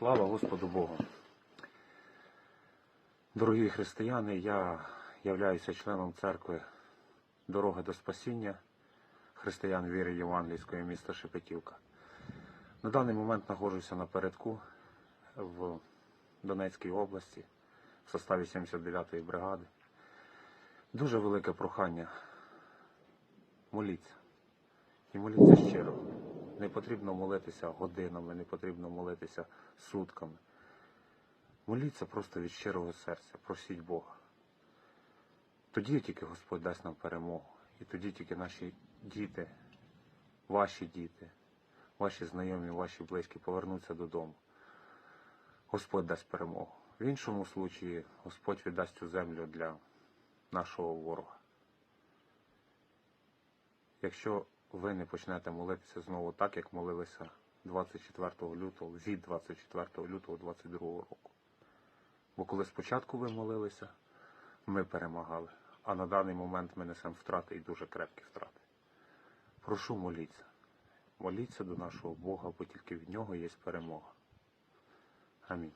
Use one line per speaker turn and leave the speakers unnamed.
Слава Господу Богу. Дорогі християни, я являюся членом церкви Дороги до Спасіння християн віри Євангельської міста Шепетівка. На даний момент знаходжуся напередку в Донецькій області в составі 79-ї бригади. Дуже велике прохання. Моліться. І моліться щиро. Не потрібно молитися годинами, не потрібно молитися сутками. Моліться просто від щирого серця, просіть Бога. Тоді тільки Господь дасть нам перемогу. І тоді тільки наші діти, ваші діти, ваші знайомі, ваші близькі повернуться додому. Господь дасть перемогу. В іншому случаї Господь віддасть цю землю для нашого ворога. Якщо ви не почнете молитися знову так, як молилися 24 лютого, від 24 лютого 22 року. Бо коли спочатку ви молилися, ми перемагали, а на даний момент ми несемо втрати і дуже крепкі втрати. Прошу моліться. Моліться до нашого Бога, бо тільки від нього є перемога. Амінь.